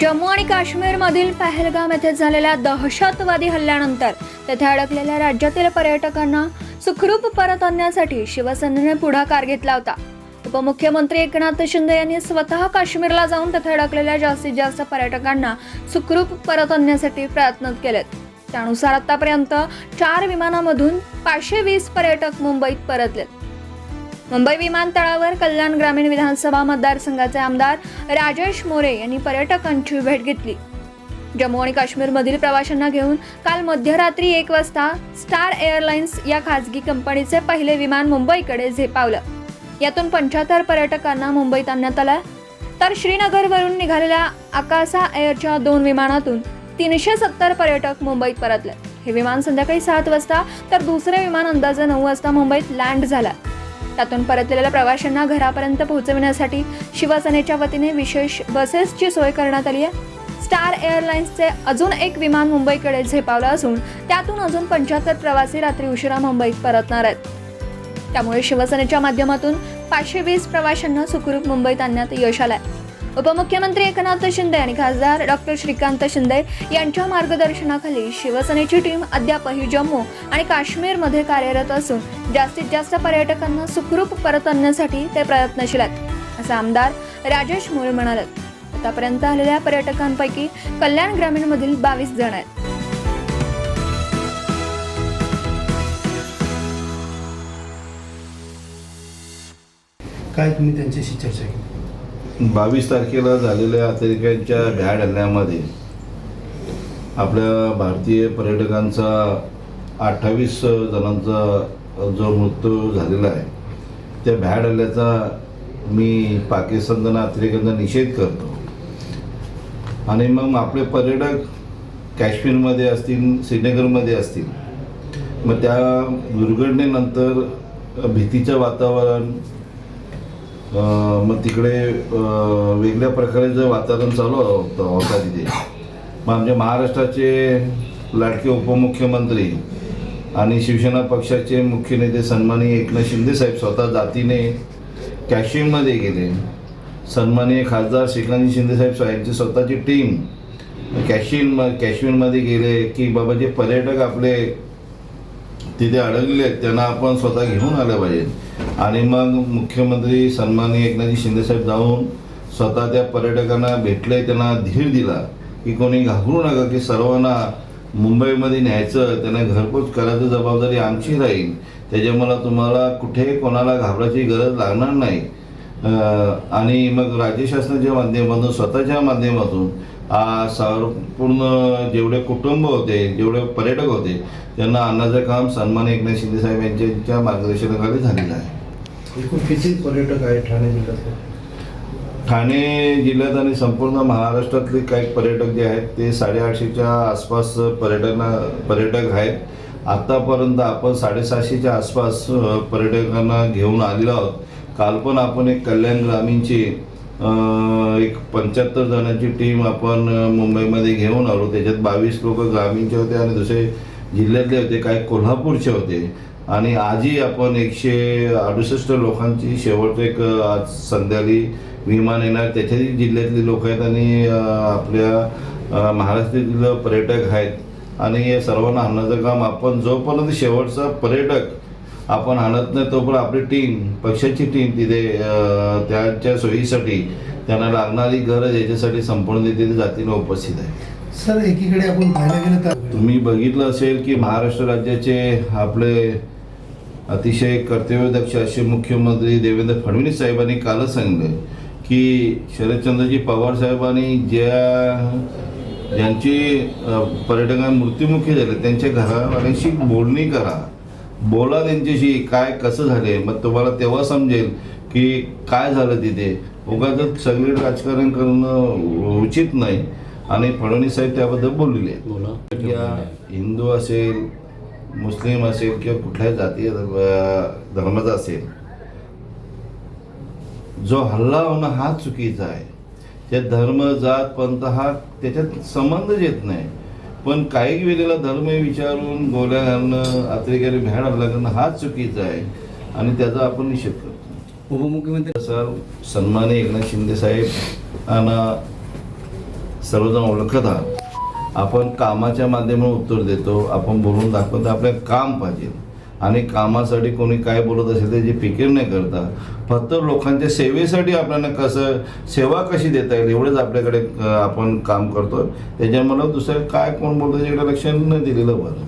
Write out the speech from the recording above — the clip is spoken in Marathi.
जम्मू आणि काश्मीरमधील पहलगाम येथे झालेल्या दहशतवादी हल्ल्यानंतर तेथे अडकलेल्या राज्यातील पर्यटकांना सुखरूप परत आणण्यासाठी शिवसेनेने पुढाकार घेतला होता. उपमुख्यमंत्री एकनाथ शिंदे यांनी स्वतः काश्मीरला जाऊन तेथे अडकलेल्या जास्तीत जास्त पर्यटकांना सुखरूप परत आणण्यासाठी प्रयत्न केलेत. त्यानुसार आतापर्यंत चार विमानामधून पाचशे वीस पर्यटक मुंबईत परतलेत. मुंबई विमानतळावर कल्याण ग्रामीण विधानसभा मतदारसंघाचे आमदार राजेश मोरे यांनी पर्यटकांची भेट घेतली. जम्मू आणि काश्मीरमधील प्रवाशांना घेऊन काल मध्यरात्री एक वाजता स्टार एअरलाइन्स या खाजगी कंपनीचे पहिले विमान मुंबईकडे झेपावलं. यातून पंच्याहत्तर पर्यटकांना मुंबईत आणण्यात आलं. तर श्रीनगरवरून निघालेल्या आकासा एअरच्या दोन विमानातून तीनशे सत्तर पर्यटक मुंबईत परतले. हे विमान संध्याकाळी सात वाजता तर दुसरे विमान अंदाजे नऊ वाजता मुंबईत लँड झालं. त्यातून परतलेल्या प्रवाशांना घरापर्यंत पोहोचविण्यासाठी शिवसेनेच्या वतीने विशेष बसेसची सोय करण्यात आली आहे. स्टार एअरलाइन्सचे अजून एक विमान मुंबईकडे झेपावलं असून त्यातून अजून पंच्याहत्तर प्रवासी रात्री उशिरा मुंबईत परतणार आहेत. त्यामुळे शिवसेनेच्या माध्यमातून पाचशे वीस प्रवाशांना सुखरूप मुंबईत आणण्यात यश आलंय. उपमुख्यमंत्री एकनाथ शिंदे आणि खासदार डॉक्टर श्रीकांत शिंदे यांच्या मार्गदर्शनाखाली शिवसेनेची टीम अद्यापही जम्मू आणि काश्मीरमध्ये कार्यरत असून जास्तीत जास्त पर्यटकांना सुखरूप परत आणण्यासाठी ते प्रयत्नशील आहेत असं आमदार राजेश मोरे म्हणाले आतापर्यंत आलेल्या पर्यटकांपैकी कल्याण ग्रामीणमधील बावीस जण आहेत. काय तुम्ही त्यांच्याशी चर्चा केली? बावीस तारखेला झालेल्या अतिरेक्यांच्या भ्याड हल्ल्यामध्ये आपल्या भारतीय पर्यटकांचा अठ्ठावीस जणांचा जो मृत्यू झालेला आहे त्या भ्याड हल्ल्याचा मी पाकिस्तानकडनं अतिरेकांचा निषेध करतो. आणि मग आपले पर्यटक काश्मीरमध्ये असतील श्रीनगरमध्ये असतील मग त्या दुर्घटनेनंतर भीतीचं वातावरण मग तिकडे वेगळ्या प्रकारचं वातावरण चालू होतं होता तिथे. मग आमच्या महाराष्ट्राचे लाडके उपमुख्यमंत्री आणि शिवसेना पक्षाचे मुख्य नेते सन्माननीय एकनाथ शिंदे साहेब स्वतः जातीने काश्मीरमध्ये गेले. सन्माननीय खासदार श्रीकांत शिंदे साहेब यांची स्वतःची टीम काश्मीर काश्मीरमध्ये गेले की बाबा जे पर्यटक आपले तिथे अडकले आहेत त्यांना आपण स्वतः घेऊन आलं पाहिजे. आणि मग मुख्यमंत्री सन्माननीय एकनाथजी शिंदेसाहेब जाऊन स्वतः त्या पर्यटकांना भेटले त्यांना धीर दिला की कोणी घाबरू नका की सर्वांना मुंबईमध्ये न्यायचं त्यांना घरपोच करायचं जबाबदारी आमची राहील. त्याच्यामुळे तुम्हाला कुठे कोणाला घाबरायची गरज लागणार नाही. आणि मग राज्य शासनाच्या माध्यमातून स्वतःच्या माध्यमातून आ, संपूर्ण जेवढे कुटुंब होते जेवढे पर्यटक होते त्यांना अन्नाचं काम सन्मान एकनाथ शिंदे साहेब यांच्या मार्गदर्शनाखाली झालेलं आहे. एकूण किती पर्यटक आहेत ठाणे जिल्ह्यात ठाणे जिल्ह्यात आणि संपूर्ण महाराष्ट्रातले काही पर्यटक जे आहेत ते साडेआठशेच्या आसपास पर्यटना पर्यटक आहेत. आत्तापर्यंत आपण साडेसहाशेच्या आसपास पर्यटकांना घेऊन आलेलो आहोत. काल पण आपण एक कल्याण ग्रामीणची एक पंच्याहत्तर जणांची टीम आपण मुंबईमध्ये घेऊन आलो. त्याच्यात बावीस लोक ग्रामीणचे होते आणि दुसरे जिल्ह्यातले होते काही कोल्हापूरचे होते. आणि आजही आपण एकशे अडुसष्ट लोकांची शेवटचं एक आज संध्याकाळी विमान येणार. त्याच्याही जिल्ह्यातली लोक आहेत आणि आपल्या महाराष्ट्रातील पर्यटक आहेत. आणि हे सर्वांना आणण्याचं काम आपण जोपर्यंत शेवटचा पर्यटक आपण आणत नाही तोपर्यंत आपली टीम पक्षाची टीम तिथे त्यांच्या सोयीसाठी त्यांना लागणारी गरज याच्यासाठी संपूर्ण तिथे जातीनं उपस्थित आहे. सर एकीकडे आपण पाहायला गेलं तर तुम्ही बघितलं असेल की महाराष्ट्र राज्याचे आपले अतिशय कर्तव्यदक्ष असे मुख्यमंत्री देवेंद्र फडणवीस साहेबांनी कालच सांगितलं की शरदचंद्रजी पवार साहेबांनी ज्या ज्यांची पर्यटकांना मृत्युमुखी झाले त्यांच्या घरावाल्यांशी बोलणी करा. बोला त्यांच्याशी काय कसं झाले मग तुम्हाला तेव्हा समजेल की काय झालं तिथे. उगाच सगळीकडे राजकारण करणं उचित नाही. आणि फडणवीस साहेब त्याबद्दल बोललेले आहेत. या हिंदू असेल मुस्लिम असेल किंवा कुठल्याही जातीय अ, धर्माचा असेल जो हल्ला होणं हा चुकीचा आहे. त्या धर्म जात पंथ हा त्याच्यात संबंधच येत नाही. पण काही वेळेला धर्म विचारून गोळ्या घालणं अतिरेकाने भ्याड हल्ला करणं हाच चुकीचा आहे आणि त्याचा आपण निषेध करतो. उपमुख्यमंत्री सर सन्माननीय एकनाथ शिंदे साहेब आणि सर्वजण ओळखत आहात. आपण कामाच्या माध्यमातून उत्तर देतो आपण बोलून दाखवतो आपल्याला काम पाहिजे. आणि कामासाठी कोणी काय बोलत असेल त्याची फिकीर नाही करता फक्त लोकांच्या सेवेसाठी आपल्याला कसं सेवा कशी देता येईल एवढंच आपल्याकडे आपण काम करतो त्याच्यामुळे दुसरं काय कोण बोलतो त्याच्याकडे लक्ष न दिलेलं बरं.